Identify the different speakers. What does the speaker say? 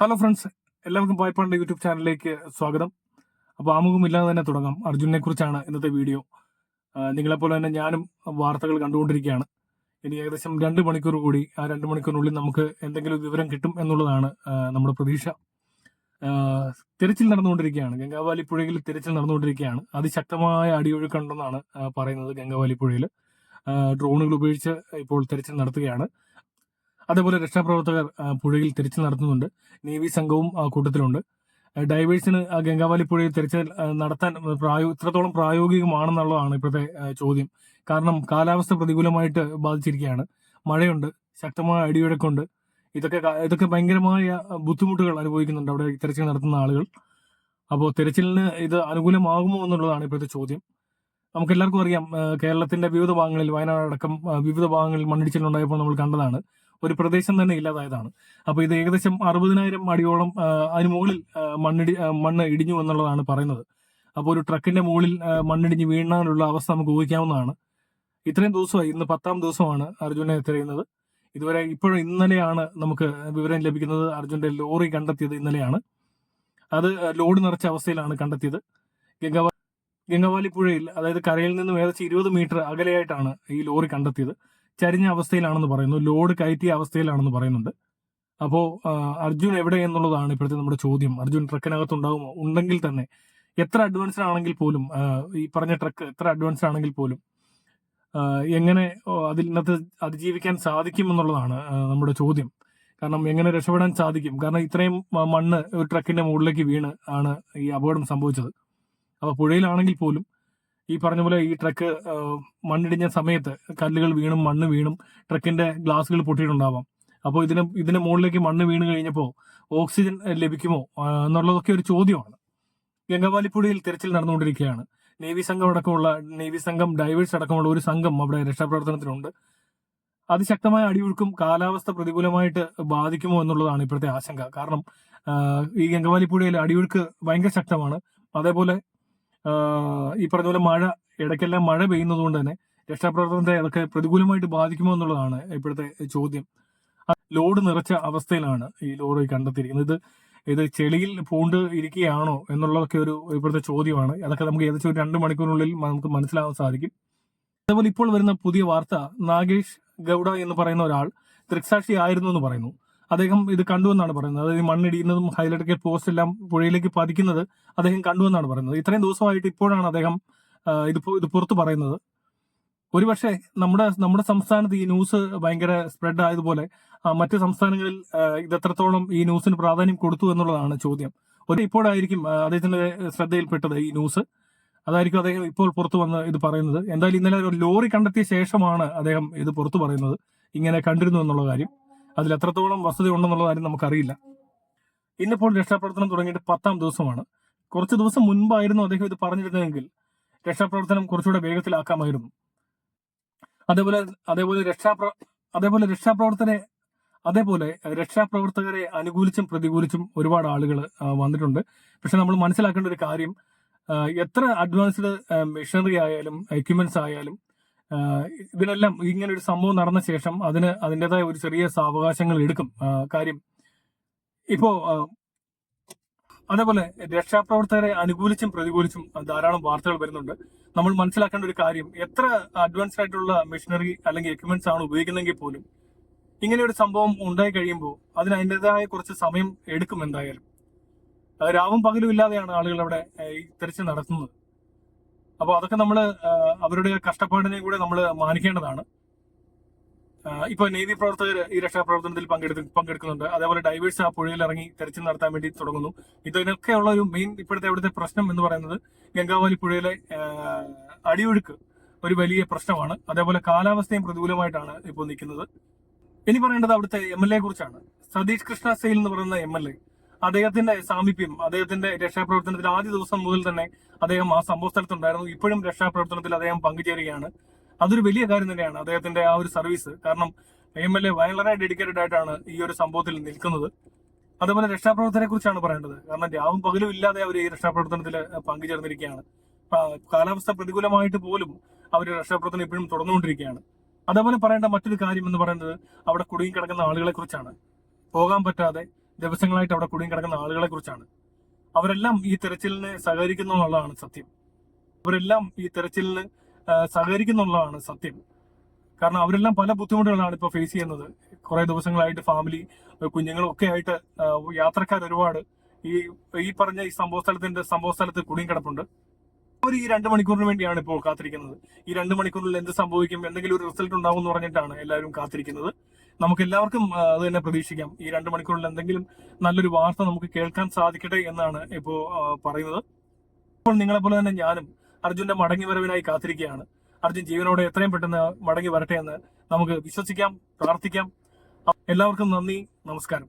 Speaker 1: Hello friends എല്ലാവർക്കും പായ്പാണ്ട് YouTube ചാനലിലേക്ക് സ്വാഗതം. അപ്പോൾ ആമുഖമില്ലാതെ തന്നെ തുടങ്ങാം. അർജുനെ കുറിച്ചാണ് ഇന്നത്തെ വീഡിയോ. നിങ്ങളെപ്പോലെ തന്നെ ഞാനും വാർത്തകൾ കണ്ടുകൊണ്ടിരിക്കുകയാണ്. ഇനി ഏകദേശം രണ്ട് മണിക്കൂർ കൂടി ആ രണ്ട് മണിക്കൂറിനുള്ളിൽ നമുക്ക് എന്തെങ്കിലും വിവരം കിട്ടും എന്നുള്ളതാണ് നമ്മുടെ പ്രതീക്ഷ. തിരച്ചിൽ നടന്നുകൊണ്ടിരിക്കുകയാണ്. ഗംഗാവാലി പുഴയിൽ തിരച്ചിൽ നടന്നുകൊണ്ടിരിക്കുകയാണ്. അതിശക്തമായ അടിയൊഴുക്കുണ്ടെന്നാണ് പറയുന്നത് ഗംഗാവാലി പുഴയിൽ ഡ്രോണുകൾ ഉപയോഗിച്ച് ഇപ്പോൾ തിരച്ചിൽ നടത്തുകയാണ്. അതേപോലെ രക്ഷാപ്രവർത്തകർ പുഴയിൽ തിരച്ചിൽ നടത്തുന്നുണ്ട്. നേവി സംഘവും കൂട്ടത്തിലുണ്ട്. ഡൈവേഴ്സിന് ഗംഗാവാലി പുഴയിൽ തിരച്ചിൽ നടത്താൻ പ്രായോ ഇത്രത്തോളം പ്രായോഗികമാണെന്നുള്ളതാണ് ഇപ്പോഴത്തെ ചോദ്യം. കാരണം കാലാവസ്ഥ പ്രതികൂലമായിട്ട് ബാധിച്ചിരിക്കുകയാണ്. മഴയുണ്ട് ശക്തമായ അടിയൊഴക്കുണ്ട്. ഇതൊക്കെ ഇതൊക്കെ ഭയങ്കരമായ ബുദ്ധിമുട്ടുകൾ അനുഭവിക്കുന്നുണ്ട് അവിടെ തിരച്ചിൽ നടത്തുന്ന ആളുകൾ. അപ്പോൾ തിരച്ചിലിന് ഇത് അനുകൂലമാകുമോ എന്നുള്ളതാണ് ഇപ്പോഴത്തെ ചോദ്യം. നമുക്ക് എല്ലാവർക്കും അറിയാം കേരളത്തിന്റെ വിവിധ ഭാഗങ്ങളിൽ വയനാട് അടക്കം വിവിധ ഭാഗങ്ങളിൽ മണ്ണിടിച്ചിലുണ്ടായപ്പോൾ നമ്മൾ കണ്ടതാണ്. ഒരു പ്രദേശം തന്നെ ഇല്ലാതായതാണ്. അപ്പോൾ ഇത് ഏകദേശം അറുപതിനായിരം അടിയോളം അതിന് മുകളിൽ മണ്ണിടി മണ്ണ് ഇടിഞ്ഞു എന്നുള്ളതാണ് പറയുന്നത്. അപ്പോൾ ഒരു ട്രക്കിന്റെ മുകളിൽ മണ്ണിടിഞ്ഞ് വീണാനുള്ള അവസ്ഥ നമുക്ക് ഊഹിക്കാവുന്നതാണ്. ഇത്രയും ദിവസമായി ഇന്ന് പത്താം ദിവസമാണ് അർജുനെ തിരയുന്നത്. ഇതുവരെ ഇപ്പോഴും ഇന്നലെയാണ് നമുക്ക് വിവരം ലഭിക്കുന്നത് അർജുന്റെ ലോറി കണ്ടെത്തിയത് ഇന്നലെയാണ്. അത് ലോഡ് നിറച്ച അവസ്ഥയിലാണ് കണ്ടെത്തിയത്. ഗംഗാവാ ഗംഗാവാലി പുഴയിൽ അതായത് കരയിൽ നിന്നും ഏകദേശം ഇരുപത് മീറ്റർ അകലെയായിട്ടാണ് ഈ ലോറി കണ്ടെത്തിയത്. ചരിഞ്ഞ അവസ്ഥയിലാണെന്ന് പറയുന്നു ലോഡ് കയറ്റിയ അവസ്ഥയിലാണെന്ന് പറയുന്നുണ്ട്. അപ്പോ അർജുൻ എവിടെ എന്നുള്ളതാണ് ഇപ്പോഴത്തെ നമ്മുടെ ചോദ്യം. അർജുൻ ട്രക്കിനകത്ത് ഉണ്ടാകുമോ ഉണ്ടെങ്കിൽ തന്നെ. എത്ര അഡ്വാൻസ്ഡ് ആണെങ്കിൽ പോലും ഈ പറഞ്ഞ ട്രക്ക് എത്ര അഡ്വാൻസ്ഡ് ആണെങ്കിൽ പോലും എങ്ങനെ ഇന്നത്തെ അതിജീവിക്കാൻ സാധിക്കും എന്നുള്ളതാണ് നമ്മുടെ ചോദ്യം. കാരണം എങ്ങനെ രക്ഷപ്പെടാൻ സാധിക്കും? കാരണം ഇത്രയും മണ്ണ് ഒരു ട്രക്കിന്റെ മുകളിലേക്ക് വീണ് ആണ് ഈ അപകടം സംഭവിച്ചത്. അപ്പോൾ പുഴയിലാണെങ്കിൽ പോലും ഈ പറഞ്ഞ പോലെ ഈ ട്രക്ക് മണ്ണിടിഞ്ഞ സമയത്ത് കല്ലുകൾ വീണും മണ്ണ് വീണും ട്രക്കിന്റെ ഗ്ലാസ്സുകൾ പൊട്ടിയിട്ടുണ്ടാവാം. അപ്പോൾ ഇതിന് ഇതിന്റെ മുകളിലേക്ക് മണ്ണ് വീണ് കഴിഞ്ഞപ്പോൾ ഓക്സിജൻ ലഭിക്കുമോ എന്നുള്ളതൊക്കെ ഒരു ചോദ്യമാണ്. ഗംഗാവാലിപ്പുഴയിൽ തിരച്ചിൽ നടന്നുകൊണ്ടിരിക്കുകയാണ്. നേവി സംഘം അടക്കമുള്ള നേവി സംഘം ഡൈവേഴ്സ് അടക്കമുള്ള ഒരു സംഘം അവിടെ രക്ഷാപ്രവർത്തനത്തിനുണ്ട്. അതിശക്തമായ അടിയൊഴുക്കും കാലാവസ്ഥ പ്രതികൂലമായിട്ട് ബാധിക്കുമോ എന്നുള്ളതാണ് ഇപ്പോഴത്തെ ആശങ്ക. കാരണം ഈ ഗംഗവാലിപ്പുഴയിൽ അടിയൊഴുക്ക് ഭയങ്കര ശക്തമാണ്. അതേപോലെ ഈ പറഞ്ഞ പോലെ മഴ ഇടയ്ക്കെല്ലാം മഴ പെയ്യുന്നത് കൊണ്ട് തന്നെ രക്ഷാപ്രവർത്തനത്തെ അതൊക്കെ പ്രതികൂലമായിട്ട് ബാധിക്കുമോ എന്നുള്ളതാണ് ഇപ്പോഴത്തെ ചോദ്യം. ലോഡ് നിറച്ച അവസ്ഥയിലാണ് ഈ ലോറി കണ്ടെത്തിയിരിക്കുന്നത്. ഇത് ഇത് ചെളിയിൽ പൂണ്ട് ഇരിക്കുകയാണോ എന്നുള്ളതൊക്കെ ഒരു ഇപ്പോഴത്തെ ചോദ്യമാണ്. അതൊക്കെ നമുക്ക് ഏകദേശം ഒരു രണ്ട് മണിക്കൂറിനുള്ളിൽ നമുക്ക് മനസ്സിലാവാൻ സാധിക്കും. അതേപോലെ ഇപ്പോൾ വരുന്ന പുതിയ വാർത്ത നാഗേഷ് ഗൗഡ എന്ന് പറയുന്ന ഒരാൾ ദൃക്സാക്ഷി ആയിരുന്നു എന്ന് പറയുന്നു. അദ്ദേഹം ഇത് കണ്ടുവെന്നാണ് പറയുന്നത്. അതായത് മണ്ണിടിയുന്നതും ഹൈലൈറ്റ് പോസ്റ്റ് എല്ലാം പുഴയിലേക്ക് പതിക്കുന്നത് അദ്ദേഹം കണ്ടുവെന്നാണ് പറയുന്നത്. ഇത്രയും ദിവസമായിട്ട് ഇപ്പോഴാണ് അദ്ദേഹം ഇത് ഇത് പുറത്തു പറയുന്നത്. ഒരുപക്ഷെ നമ്മുടെ നമ്മുടെ സംസ്ഥാനത്ത് ഈ ന്യൂസ് ഭയങ്കര സ്പ്രെഡ് ആയതുപോലെ മറ്റ് സംസ്ഥാനങ്ങളിൽ ആ, ഇത് എത്രത്തോളം ഈ ന്യൂസിന് പ്രാധാന്യം കൊടുത്തു എന്നുള്ളതാണ് ചോദ്യം. ഒരു ഇപ്പോഴായിരിക്കും അദ്ദേഹത്തിന്റെ ശ്രദ്ധയിൽപ്പെട്ടത് ഈ ന്യൂസ്. അതായിരിക്കും അദ്ദേഹം ഇപ്പോൾ പുറത്തു വന്ന് ഇത് പറയുന്നത്. എന്തായാലും ഇന്നലെ ഒരു ലോറി കണ്ടെത്തിയ ശേഷമാണ് അദ്ദേഹം ഇത് പുറത്തു പറയുന്നത്. ഇങ്ങനെ കണ്ടിരുന്നു എന്നുള്ള കാര്യം. അതിൽ എത്രത്തോളം വസ്തുത ഉണ്ടെന്നുള്ള കാര്യം നമുക്കറിയില്ല. ഇന്നിപ്പോൾ രക്ഷാപ്രവർത്തനം തുടങ്ങിയിട്ട് പത്താം ദിവസമാണ്. കുറച്ച് ദിവസം മുൻപായിരുന്നു അദ്ദേഹം ഇത് പറഞ്ഞിരുന്നതെങ്കിൽ രക്ഷാപ്രവർത്തനം കുറച്ചുകൂടെ വേഗത്തിലാക്കാമായിരുന്നു. അതേപോലെ അതേപോലെ രക്ഷാപ്ര അതേപോലെ രക്ഷാപ്രവർത്തനെ അതേപോലെ രക്ഷാപ്രവർത്തകരെ അനുകൂലിച്ചും പ്രതികൂലിച്ചും ഒരുപാട് ആളുകൾ വന്നിട്ടുണ്ട്. പക്ഷെ നമ്മൾ മനസ്സിലാക്കേണ്ട ഒരു കാര്യം എത്ര അഡ്വാൻസ്ഡ് മെഷീനറി ആയാലും എക്യുപ്മെന്റ്സ് ആയാലും ഇതിനെല്ലാം ഇങ്ങനെ ഒരു സംഭവം നടന്ന ശേഷം അതിന് അതിന്റെതായ ഒരു ചെറിയ സാവകാശങ്ങൾ എടുക്കും. കാര്യം ഇപ്പോ അതേപോലെ രക്ഷാപ്രവർത്തകരെ അനുകൂലിച്ചും പ്രതികൂലിച്ചും ധാരാളം വാർത്തകൾ വരുന്നുണ്ട്. നമ്മൾ മനസ്സിലാക്കേണ്ട ഒരു കാര്യം എത്ര അഡ്വാൻസ്ഡ് ആയിട്ടുള്ള മെഷീനറി അല്ലെങ്കിൽ എക്യുപ്മെന്റ്സ് ആണ് ഉപയോഗിക്കുന്നതെങ്കിൽ പോലും ഇങ്ങനെ ഒരു സംഭവം ഉണ്ടായി കഴിയുമ്പോൾ അതിന് അതിന്റെതായ കുറച്ച് സമയം എടുക്കും എന്തായാലും. രാവും പകലും ഇല്ലാതെയാണ് ആളുകൾ അവിടെ തിരച്ചിൽ നടത്തുന്നത്. അപ്പോൾ അതൊക്കെ നമ്മൾ അവരുടെ കഷ്ടപ്പാടിനെ കൂടെ നമ്മൾ മാനിക്കേണ്ടതാണ്. ഇപ്പൊ നീതി പ്രവർത്തകർ ഈ രക്ഷാപ്രവർത്തനത്തിൽ പങ്കെടുത്ത് പങ്കെടുക്കുന്നുണ്ട്. അതേപോലെ ഡൈവേഴ്സ് ആ പുഴയിൽ ഇറങ്ങി തെരച്ചിൽ നടത്താൻ വേണ്ടി തുടങ്ങുന്നു. ഇതിനൊക്കെയുള്ള ഒരു മെയിൻ ഇപ്പോഴത്തെ അവിടുത്തെ പ്രശ്നം എന്ന് പറയുന്നത് ഗംഗാവാലി പുഴയിലെ അടിയൊഴുക്ക് ഒരു വലിയ പ്രശ്നമാണ്. അതേപോലെ കാലാവസ്ഥയും പ്രതികൂലമായിട്ടാണ് ഇപ്പോൾ നിൽക്കുന്നത്. ഇനി പറയേണ്ടത് അവിടുത്തെ എം എൽ എ കുറിച്ചാണ്. സതീഷ് കൃഷ്ണ സെയിൽ എന്ന് പറയുന്ന എം എൽ എ അദ്ദേഹത്തിന്റെ സാമീപ്യം അദ്ദേഹത്തിന്റെ രക്ഷാപ്രവർത്തനത്തിൽ ആദ്യ ദിവസം മുതൽ തന്നെ അദ്ദേഹം ആ സംഭവ സ്ഥലത്തുണ്ടായിരുന്നു. ഇപ്പോഴും രക്ഷാപ്രവർത്തനത്തിൽ അദ്ദേഹം പങ്കുചേരുകയാണ്. അതൊരു വലിയ കാര്യം തന്നെയാണ് അദ്ദേഹത്തിന്റെ ആ ഒരു സർവീസ്. കാരണം എം എൽ എ വളരെ ഡെഡിക്കേറ്റഡ് ആയിട്ടാണ് ഈ ഒരു സംഭവത്തിൽ നിൽക്കുന്നത്. അതുപോലെ രക്ഷാപ്രവർത്തനെ കുറിച്ചാണ് പറയേണ്ടത്. കാരണം രാവും പകലും ഇല്ലാതെ അവർ ഈ രക്ഷാപ്രവർത്തനത്തിൽ പങ്കുചേർന്നിരിക്കുകയാണ്. കാലാവസ്ഥ പ്രതികൂലമായിട്ട് പോലും അവർ രക്ഷാപ്രവർത്തനം ഇപ്പോഴും തുടർന്നുകൊണ്ടിരിക്കുകയാണ്. അതേപോലെ പറയേണ്ട മറ്റൊരു കാര്യം എന്ന് പറയുന്നത് അവിടെ കുടുങ്ങി കിടക്കുന്ന ആളുകളെ കുറിച്ചാണ് പോകാൻ പറ്റാതെ ദിവസങ്ങളായിട്ട് അവിടെ കുടുങ്ങി കിടക്കുന്ന ആളുകളെ കുറിച്ചാണ് അവരെല്ലാം ഈ തെരച്ചിലിന് സഹകരിക്കുന്നു എന്നുള്ളതാണ് സത്യം. അവരെല്ലാം ഈ തെരച്ചിലിന് സഹകരിക്കുന്നു എന്നുള്ളതാണ് സത്യം. കാരണം അവരെല്ലാം പല ബുദ്ധിമുട്ടുകളാണ് ഇപ്പോൾ ഫേസ് ചെയ്യുന്നത്. കുറെ ദിവസങ്ങളായിട്ട് ഫാമിലി കുഞ്ഞുങ്ങളും ഒക്കെ ആയിട്ട് യാത്രക്കാർ ഒരുപാട് ഈ ഈ പറഞ്ഞ ഈ സംഭവ സ്ഥലത്തിന്റെ സംഭവ സ്ഥലത്ത് കുടുങ്ങിക്കിടപ്പുണ്ട് അവർ ഈ രണ്ട് മണിക്കൂറിന് വേണ്ടിയാണ് ഇപ്പോൾ കാത്തിരിക്കുന്നത്. ഈ രണ്ട് മണിക്കൂറിൽ എന്ത് സംഭവിക്കും എന്തെങ്കിലും ഒരു റിസൾട്ട് ഉണ്ടാവും എന്ന് പറഞ്ഞിട്ടാണ് എല്ലാവരും കാത്തിരിക്കുന്നത്. നമുക്ക് എല്ലാവർക്കും അത് തന്നെ പ്രതീക്ഷിക്കാം. ഈ രണ്ട് മണിക്കൂറിൽ എന്തെങ്കിലും നല്ലൊരു വാർത്ത നമുക്ക് കേൾക്കാൻ സാധിക്കട്ടെ എന്നാണ് ഇപ്പോൾ പറയുന്നത്. ഇപ്പോൾ നിങ്ങളെ പോലെ തന്നെ ഞാനും അർജുന്റെ മടങ്ങി വരവിനായി കാത്തിരിക്കുകയാണ്. അർജുൻ ജീവനോടെ എത്രയും പെട്ടെന്ന് മടങ്ങി വരട്ടെ എന്ന് നമുക്ക് വിശ്വസിക്കാം പ്രാർത്ഥിക്കാം. എല്ലാവർക്കും നന്ദി നമസ്കാരം.